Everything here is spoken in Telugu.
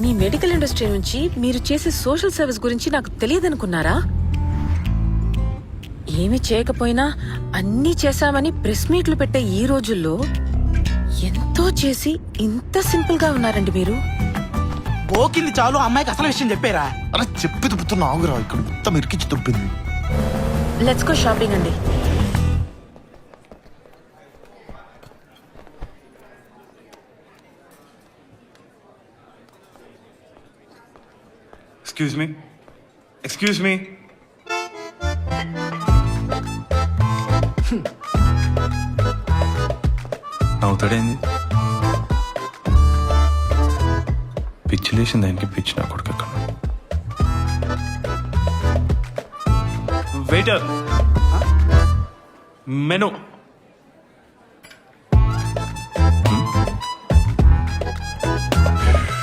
మీ మెడికల్ ఇండస్ట్రీ నుంచి మీరు చేసే సోషల్ సర్వీస్ గురించి నాకు తెలియదనుకున్నారా? ఏమి చేయకపోయినా అన్నీ చేశామని ప్రెస్ మీట్లు పెట్టే ఈ రోజుల్లో ఎంతో చేసి ఇంత సింపుల్గా ఉన్నారండి మీరు. పోకింది చాలు అమ్మాయికి అసలు విషయం చెప్పారా? అలా చెప్పి తుప్పుతున్న ఆగురా ఇక్కడ మొత్తం ఇరికిచ్చి తుప్పింది లెట్స్ గో షాపింగ్ అండి. ఎక్స్క్యూజ్ మీ ఎక్స్క్యూజ్ మీ అవుతాడేంది? పిచ్చి లేచిన దానికి పిచ్చి నా కొడుకు ఎక్కడ? Waiter menu